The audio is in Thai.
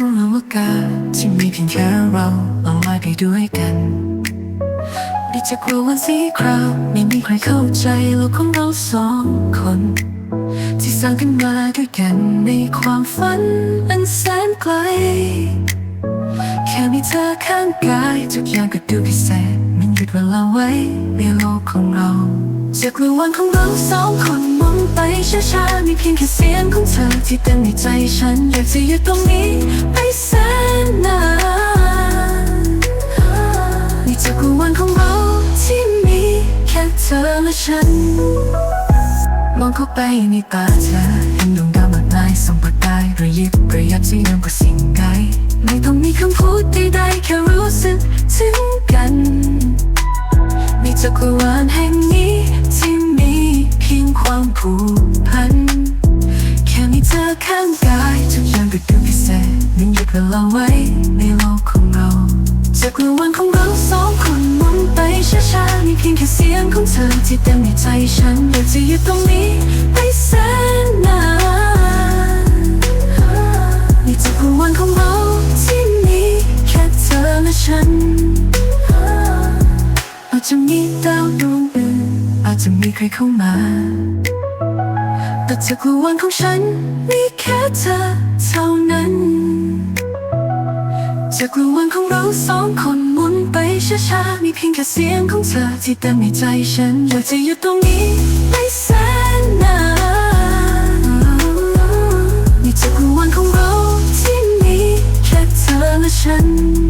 รู้แล้วว่าการที่มีเพียงแค่เราเอาไว้ไปด้วยกันดิจะกลัววันสีคราวไม่มีใครเข้าใจโลกของเราสองคน ที่สร้างขึ้นมาด้วยกันในความฝันอันแสนไกล แค่มีเธอข้างกายทุกอย่างก็ดูพิเศษมันหยุดเวลาไว้ในโลกของเราจากรู้วันของเราสองคนมองไปช้าๆมีเพียงแค่เสียงของเธอที่เต็มในใจฉันอยากจะอยู่ตรงนี้ จากกลางวันของเราที่มีแค่เธอและฉัน มองเข้าไปในตาเธอเห็นดวงดาวมากมายส่องประกายระยิบระยับที่เริ่มกว่าสิ่งใดไม่ต้องมีคำพูดใดๆแค่รู้สึกถึงกันในจักรวาลแห่งนี้ที่มีเพียงความผูกพัน แค่มีเธอข้างกายทุกอย่างก็ดูพิเศษมันหยุดเวลาไว้ในโลกของเรา จากกลางวันของเราสองคนมองไปช้าๆมีเพียงแค่เสียงของเธอที่เต็มในใจฉันอยากจะอยู่ตรงนี้ไปแสนนานในจักรวาลของเราที่มีแค่เธอและฉันอาจจะมีดาวดวงอื่นอาจจะมีใครเข้ามา แต่จักรวาลของฉันมีแค่เธอ จากรวาลของเราสองคนหมุนไปช้าๆ มีเพียงแค่เสียงของเธอที่เต็มในใจฉันอยากจะอยู่ตรงนี้ไปแสนนานในจากรวาลของเราที่มีแค่เธอและฉัน